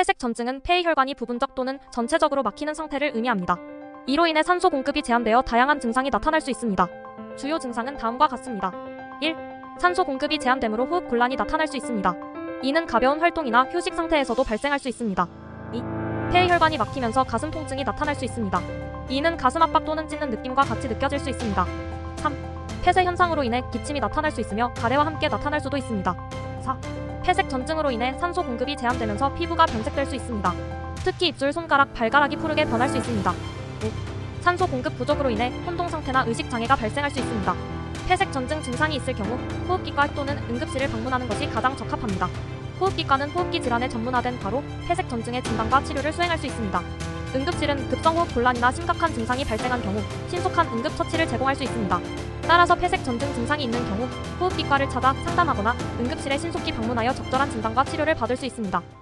폐색 전증은 폐혈관이 부분적 또는 전체적으로 막히는 상태를 의미합니다. 이로 인해 산소 공급이 제한되어 다양한 증상이 나타날 수 있습니다. 주요 증상은 다음과 같습니다. 1. 산소 공급이 제한되므로 호흡 곤란이 나타날 수 있습니다. 이는 가벼운 활동이나 휴식 상태에서도 발생할 수 있습니다. 2. 폐혈관이 막히면서 가슴 통증이 나타날 수 있습니다. 이는 가슴 압박 또는 찢는 느낌과 같이 느껴질 수 있습니다. 3. 폐쇄 현상으로 인해 기침이 나타날 수 있으며 가래와 함께 나타날 수도 있습니다. 4. 폐색 전증으로 인해 산소 공급이 제한되면서 피부가 변색될 수 있습니다. 특히 입술, 손가락, 발가락이 푸르게 변할 수 있습니다. 5. 산소 공급 부족으로 인해 혼동 상태나 의식 장애가 발생할 수 있습니다. 폐색 전증 증상이 있을 경우 호흡기과 또는 응급실을 방문하는 것이 가장 적합합니다. 호흡기과는 호흡기 질환에 전문화된 바로 폐색 전증의 진단과 치료를 수행할 수 있습니다. 응급실은 급성호흡 곤란이나 심각한 증상이 발생한 경우 신속한 응급 처치를 제공할 수 있습니다. 따라서 폐색 전증 증상이 있는 경우 호흡기과를 찾아 상담하거나 응급실에 신속히 방문하여 적절한 진단과 치료를 받을 수 있습니다.